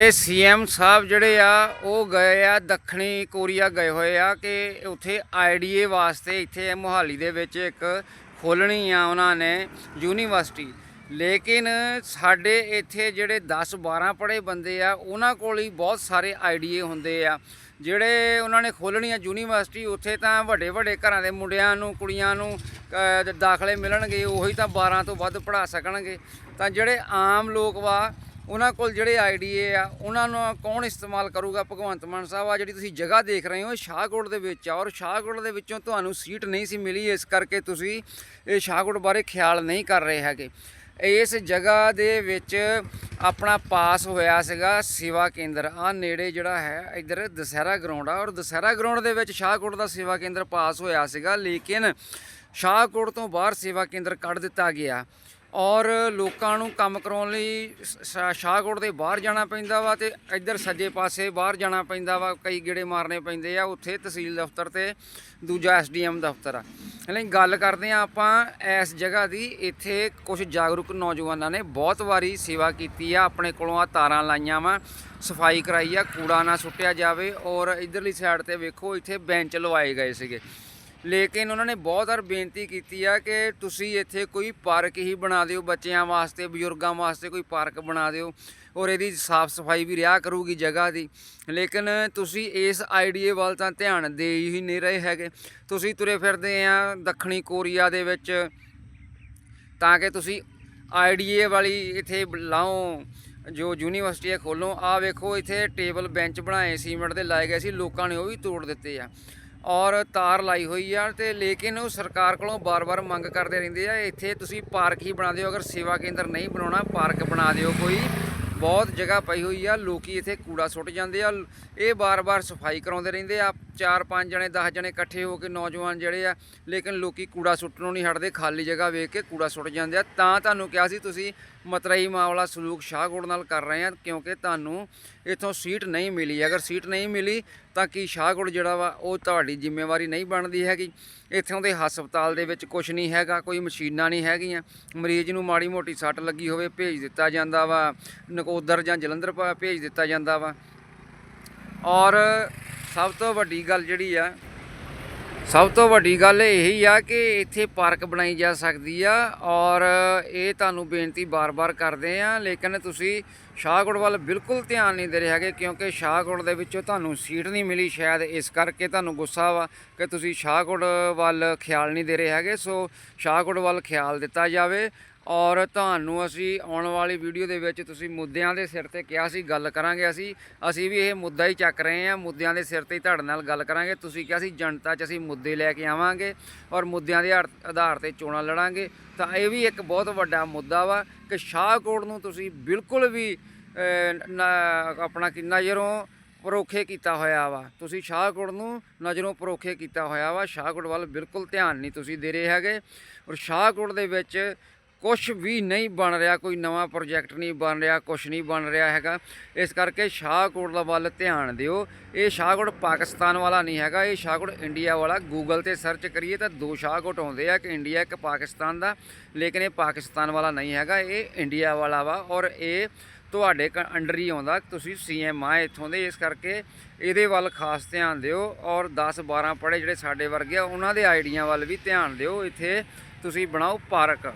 ਇਹ ਸੀਐਮ ਸਾਹਿਬ ਜਿਹੜੇ ਆ, ਉਹ ਗਏ ਆ ਦੱਖਣੀ ਕੋਰੀਆ ਗਏ ਹੋਏ ਆ ਕਿ ਉੱਥੇ ਆਈਡੀਏ ਵਾਸਤੇ ਇੱਥੇ ਮੁਹਾਲੀ ਦੇ ਵਿੱਚ ਇੱਕ ਖੋਲਣੀ ਆ ਉਹਨਾਂ ਨੇ, ਯੂਨੀਵਰਸਿਟੀ। ਲੇਕਿਨ ਸਾਡੇ ਇੱਥੇ ਜਿਹੜੇ 10 12 ਪੜ੍ਹੇ ਬੰਦੇ ਆ, ਉਹਨਾਂ ਕੋਲ ਹੀ ਬਹੁਤ ਸਾਰੇ ਆਈਡੀਏ ਹੁੰਦੇ ਆ। ਜਿਹੜੇ ਉਹਨਾਂ ਨੇ ਖੋਲਣੀ ਆ ਯੂਨੀਵਰਸਿਟੀ, ਉੱਥੇ ਤਾਂ ਵੱਡੇ ਵੱਡੇ ਘਰਾਂ ਦੇ ਮੁੰਡਿਆਂ ਨੂੰ, ਕੁੜੀਆਂ ਨੂੰ ਦਾਖਲੇ ਮਿਲਣਗੇ, ਉਹੀ ਤਾਂ 12 ਤੋਂ ਵੱਧ ਪੜ੍ਹਾ ਸਕਣਗੇ। ਤਾਂ ਜਿਹੜੇ ਆਮ ਲੋਕ ਵਾ ਉਹਨਾਂ ਕੋਲ ਜਿਹੜੇ ਆਈਡੀਏ ਆ, ਉਹਨਾਂ ਨੂੰ ਕੌਣ ਇਸਤੇਮਾਲ ਕਰੂਗਾ? ਭਗਵੰਤ ਮਾਨ ਸਾਹਿਬ, ਆ ਜਿਹੜੀ ਤੁਸੀਂ ਜਗ੍ਹਾ ਦੇਖ ਰਹੇ ਹੋ, ਇਹ ਸ਼ਾਹਕੋਟ ਦੇ ਵਿੱਚ ਆ ਔਰ ਸ਼ਾਹਕੋਟ ਦੇ ਵਿੱਚੋਂ ਤੁਹਾਨੂੰ ਸੀਟ ਨਹੀਂ ਸੀ ਮਿਲੀ, ਇਸ ਕਰਕੇ ਤੁਸੀਂ ਇਹ ਸ਼ਾਹਕੋਟ ਬਾਰੇ ਖਿਆਲ ਨਹੀਂ ਕਰ ਰਹੇ ਹੈਗੇ। ਇਸ ਜਗ੍ਹਾ ਦੇ ਵਿੱਚ ਆਪਣਾ ਪਾਸ ਹੋਇਆ ਸੀਗਾ ਸੇਵਾ ਕੇਂਦਰ। ਆ ਨੇੜੇ ਜਿਹੜਾ ਹੈ, ਇੱਧਰ ਦਸਹਿਰਾ ਗਰਾਊਂਡ ਆ ਔਰ ਦਸਹਿਰਾ ਗਰਾਊਂਡ ਦੇ ਵਿੱਚ ਸ਼ਾਹਕੋਟ ਦਾ ਸੇਵਾ ਕੇਂਦਰ ਪਾਸ ਹੋਇਆ ਸੀਗਾ, ਲੇਕਿਨ ਸ਼ਾਹਕੋਟ ਤੋਂ ਬਾਹਰ ਸੇਵਾ ਕੇਂਦਰ ਕੱਢ ਦਿੱਤਾ ਗਿਆ। ਔਰ ਲੋਕਾਂ ਨੂੰ ਕੰਮ ਕਰਾਉਣ ਲਈ ਸ਼- ਸ਼ਾਹਕੋਟ ਦੇ ਬਾਹਰ ਜਾਣਾ ਪੈਂਦਾ ਵਾ ਤੇ ਇੱਧਰ ਸੱਜੇ ਪਾਸੇ ਬਾਹਰ ਜਾਣਾ ਪੈਂਦਾ ਵਾ, ਕਈ ਗੇੜੇ ਮਾਰਨੇ ਪੈਂਦੇ ਆ, ਉੱਥੇ ਤਹਿਸੀਲ ਦਫ਼ਤਰ ਤੇ ਦੂਜਾ ਐਸਡੀਐਮ ਦਫ਼ਤਰ ਆ। ਲਈ ਗੱਲ ਕਰਦੇ ਆ ਆਪਾਂ ਇਸ ਜਗ੍ਹਾ ਦੀ, ਇੱਥੇ ਕੁਝ ਜਾਗਰੂਕ ਨੌਜਵਾਨਾਂ ਨੇ ਬਹੁਤ ਵਾਰੀ ਸੇਵਾ ਕੀਤੀ ਆ, ਆਪਣੇ ਕੋਲੋਂ ਆ ਤਾਰਾਂ ਲਾਈਆਂ ਵਾ, ਸਫ਼ਾਈ ਕਰਾਈ ਆ, ਕੂੜਾ ਨਾ ਸੁੱਟਿਆ ਜਾਵੇ ਔਰ ਇਧਰਲੀ ਸਾਈਡ ਤੇ ਵੇਖੋ, ਇੱਥੇ ਬੈਂਚ ਲਵਾਏ ਗਏ ਸੀਗੇ। ਲੇਕਿਨ ਉਹਨਾਂ ਨੇ ਬਹੁਤ ਵਾਰ ਬੇਨਤੀ ਕੀਤੀ ਆ ਕਿ ਤੁਸੀਂ ਇੱਥੇ ਕੋਈ ਪਾਰਕ ਹੀ ਬਣਾ ਦਿਓ, ਬੱਚਿਆਂ ਵਾਸਤੇ, ਬਜ਼ੁਰਗਾਂ ਵਾਸਤੇ ਕੋਈ ਪਾਰਕ ਬਣਾ ਦਿਓ ਔਰ ਇਹਦੀ ਸਾਫ਼ ਸਫ਼ਾਈ ਵੀ ਰਿਹਾ ਕਰੂਗੀ ਜਗ੍ਹਾ ਦੀ। ਲੇਕਿਨ ਤੁਸੀਂ ਇਸ ਆਈਡੀਏ ਵੱਲ ਤਾਂ ਧਿਆਨ ਦੇ ਹੀ ਨਹੀਂ ਰਹੇ ਹੈਗੇ। ਤੁਸੀਂ ਤੁਰੇ ਫਿਰਦੇ ਆ ਦੱਖਣੀ ਕੋਰੀਆ ਦੇ ਵਿੱਚ ਤਾਂ ਕਿ ਤੁਸੀਂ ਆਈਡੀਏ ਵਾਲੀ ਇੱਥੇ ਲਾਓ, ਜੋ ਯੂਨੀਵਰਸਿਟੀ ਹੈ ਖੋਲੋ ਆ ਵੇਖੋ, ਇੱਥੇ ਟੇਬਲ ਬੈਂਚ ਬਣਾਏ, ਸੀਮੈਂਟ ਦੇ ਲਾਏ ਗਏ ਸੀ, ਲੋਕਾਂ ਨੇ ਉਹ ਵੀ ਤੋੜ ਦਿੱਤੇ ਆ। ਔਰ ਤਾਰ ਲਾਈ ਹੋਈ ਆ ਤੇ ਲੇਕਿਨ ਉਹ ਸਰਕਾਰ ਕੋਲੋਂ ਬਾਰ-ਬਾਰ ਮੰਗ ਕਰਦੇ ਰਹਿੰਦੇ ਆ, ਇੱਥੇ ਤੁਸੀਂ ਪਾਰਕ ਹੀ ਬਣਾ ਦਿਓ, ਅਗਰ ਸੇਵਾ ਕੇਂਦਰ ਨਹੀਂ ਬਣਾਉਣਾ, ਪਾਰਕ ਬਣਾ ਦਿਓ ਕੋਈ। ਬਹੁਤ ਜਗ੍ਹਾ ਪਈ ਹੋਈ ਆ, ਲੋਕੀ ਇੱਥੇ ਕੂੜਾ ਸੁੱਟ ਜਾਂਦੇ ਆ, ਇਹ ਬਾਰ-ਬਾਰ ਸਫ਼ਾਈ ਕਰਾਉਂਦੇ ਰਹਿੰਦੇ ਆ। ਚਾਰ ਪੰਜ ਜਣੇ 10 ਜਣੇ ਇਕੱਠੇ ਹੋ ਕੇ ਨੌਜਵਾਨ ਜਿਹੜੇ ਆ, ਲੇਕਿਨ ਲੋਕੀ ਕੂੜਾ ਸੁੱਟਣੋਂ ਨਹੀਂ ਹਟਦੇ, ਖਾਲੀ ਜਗ੍ਹਾ ਵੇਖ ਕੇ ਕੂੜਾ ਸੁੱਟ ਜਾਂਦੇ ਆ। ਤਾਂ ਤੁਹਾਨੂੰ ਕਿਹਾ ਸੀ ਤੁਸੀਂ, ਮਤਰਈ ਮਾਮਲਾ ਸਲੂਕ ਸ਼ਾਹਕੋਟ ਨਾਲ ਕਰ ਰਹੇ ਆ, ਕਿਉਂਕਿ ਤੁਹਾਨੂੰ ਇੱਥੋਂ ਸੀਟ ਨਹੀਂ ਮਿਲੀ। ਅਗਰ ਸੀਟ ਨਹੀਂ ਮਿਲੀ, ਤਾਂ ਕੀ ਸ਼ਾਹਕੋਟ ਜਿਹੜਾ ਵਾ, ਉਹ ਤੁਹਾਡੀ ਜ਼ਿੰਮੇਵਾਰੀ ਨਹੀਂ ਬਣਦੀ ਹੈਗੀ। ਇੱਥੋਂ ਦੇ ਹਸਪਤਾਲ ਦੇ ਵਿੱਚ ਕੁਝ ਨਹੀਂ ਹੈਗਾ, ਕੋਈ ਮਸ਼ੀਨਾਂ ਨਹੀਂ ਹੈਗੀਆਂ। ਮਰੀਜ਼ ਨੂੰ ਮਾੜੀ ਮੋਟੀ ਸੱਟ ਲੱਗੀ ਹੋਵੇ, ਭੇਜ ਦਿੱਤਾ ਜਾਂਦਾ ਵਾ। ਨਕੋਦਰ ਜਾਂ ਜਲੰਧਰ ਭੇਜ ਦਿੱਤਾ ਜਾਂਦਾ ਵਾ। ਔਰ ਸਭ ਤੋਂ ਵੱਡੀ ਗੱਲ ਜਿਹੜੀ ਆ, ਸਭ ਤੋਂ ਵੱਡੀ ਗੱਲ ਇਹੀ ਆ ਕਿ ਇੱਥੇ ਪਾਰਕ ਬਣਾਈ ਜਾ ਸਕਦੀ ਆ ਔਰ ਇਹ ਤੁਹਾਨੂੰ ਬੇਨਤੀ ਬਾਰ-ਬਾਰ ਕਰਦੇ ਆ, ਲੇਕਿਨ ਤੁਸੀਂ ਸ਼ਾਹਕੋਟ ਵੱਲ ਬਿਲਕੁਲ ਧਿਆਨ ਨਹੀਂ ਦੇ ਰਹੇ ਹੈਗੇ ਕਿਉਂਕਿ ਸ਼ਾਹਕੋਟ ਦੇ ਵਿੱਚੋਂ ਤੁਹਾਨੂੰ ਸੀਟ ਨਹੀਂ ਮਿਲੀ ਸ਼ਾਇਦ ਇਸ ਕਰਕੇ ਤੁਹਾਨੂੰ ਗੁੱਸਾ ਵਾ ਕਿ ਤੁਸੀਂ ਸ਼ਾਹਕੋਟ ਵੱਲ ਖਿਆਲ ਨਹੀਂ ਦੇ ਰਹੇ ਹੈਗੇ, ਸੋ ਸ਼ਾਹਕੋਟ ਵੱਲ ਖਿਆਲ ਦਿੱਤਾ ਜਾਵੇ। ਔਰ ਤੁਹਾਨੂੰ ਅਸੀਂ ਆਉਣ ਵਾਲੀ ਵੀਡੀਓ ਦੇ ਵਿੱਚ ਤੁਸੀਂ ਮੁੱਦਿਆਂ ਦੇ ਸਿਰ ਤੇ ਕਿਹਾ ਸੀ, ਗੱਲ ਕਰਾਂਗੇ ਅਸੀਂ। ਅਸੀਂ ਵੀ ਇਹ ਮੁੱਦਾ ਹੀ ਚੱਕ ਰਹੇ ਹਾਂ, ਮੁੱਦਿਆਂ ਦੇ ਸਿਰ ਤੇ ਹੀ ਤੁਹਾਡੇ ਨਾਲ ਗੱਲ ਕਰਾਂਗੇ। ਤੁਸੀਂ ਕਿਹਾ ਸੀ, ਜਨਤਾ 'ਚ ਅਸੀਂ ਮੁੱਦੇ ਲੈ ਕੇ ਆਵਾਂਗੇ ਔਰ ਮੁੱਦਿਆਂ ਦੇ ਆਧਾਰ- ਤੇ ਚੋਣਾਂ ਲੜਾਂਗੇ। ਤਾਂ ਇਹ ਵੀ ਇੱਕ ਬਹੁਤ ਵੱਡਾ ਮੁੱਦਾ ਵਾ ਕਿ ਸ਼ਾਹਕੋਟ ਨੂੰ ਤੁਸੀਂ ਬਿਲਕੁਲ ਵੀ ਨਾ- ਆਪਣਾ ਕਿ ਨਜ਼ਰੋਂ ਪਰੋਖੇ ਕੀਤਾ ਹੋਇਆ ਵਾ। ਤੁਸੀਂ ਸ਼ਾਹਕੋਟ ਨੂੰ ਨਜ਼ਰੋਂ ਪਰੋਖੇ ਕੀਤਾ ਹੋਇਆ ਵਾ। ਸ਼ਾਹਕੋਟ ਵੱਲ ਬਿਲਕੁਲ ਧਿਆਨ ਨਹੀਂ ਤੁਸੀਂ ਦੇ ਰਹੇ ਹੈਗੇ। ਔਰ ਸ਼ਾਹਕੋਟ ਦੇ ਵਿੱਚ ਕੁਝ ਵੀ ਨਹੀਂ ਬਣ ਰਿਹਾ, ਕੋਈ ਨਵਾਂ ਪ੍ਰੋਜੈਕਟ ਨਹੀਂ ਬਣ ਰਿਹਾ ਕੁਝ ਨਹੀਂ ਬਣ ਰਿਹਾ ਹੈਗਾ। ਇਸ ਕਰਕੇ ਸ਼ਾਹਕੋਟ ਦਾ ਵੱਲ ਧਿਆਨ ਦਿਓ। ਇਹ ਸ਼ਾਹਕੋਟ ਪਾਕਿਸਤਾਨ ਵਾਲਾ ਨਹੀਂ ਹੈਗਾ, ਇਹ ਸ਼ਾਹਕੋਟ ਇੰਡੀਆ ਵਾਲਾ। ਗੂਗਲ ਤੇ ਸਰਚ ਕਰੀਏ ਤਾਂ ਦੋ ਸ਼ਾਹਕੋਟ ਆਉਂਦੇ ਆ, ਇੱਕ ਇੰਡੀਆ, ਇੱਕ ਪਾਕਿਸਤਾਨ ਦਾ। ਲੇਕਿਨ ਇਹ ਪਾਕਿਸਤਾਨ ਵਾਲਾ ਨਹੀਂ ਹੈਗਾ, ਇਹ ਇੰਡੀਆ ਵਾਲਾ ਵਾ ਔਰ ਇਹ ਤੁਹਾਡੇ ਕ- ਅੰਡਰ ਹੀ ਆਉਂਦਾ। ਤੁਸੀਂ ਸੀਐਮ ਆ ਇੱਥੋਂ ਦੇ, ਇਸ ਕਰਕੇ ਇਹਦੇ ਵੱਲ ਖਾਸ ਧਿਆਨ ਦਿਓ ਔਰ 10 12 ਪੜ੍ਹੇ ਜਿਹੜੇ ਸਾਡੇ ਵਰਗੇ ਆ, ਉਹਨਾਂ ਦੇ ਆਈਡੀਆਂ ਵੱਲ ਵੀ ਧਿਆਨ ਦਿਓ। ਇੱਥੇ ਤੁਸੀਂ ਬਣਾਓ ਪਾਰਕ।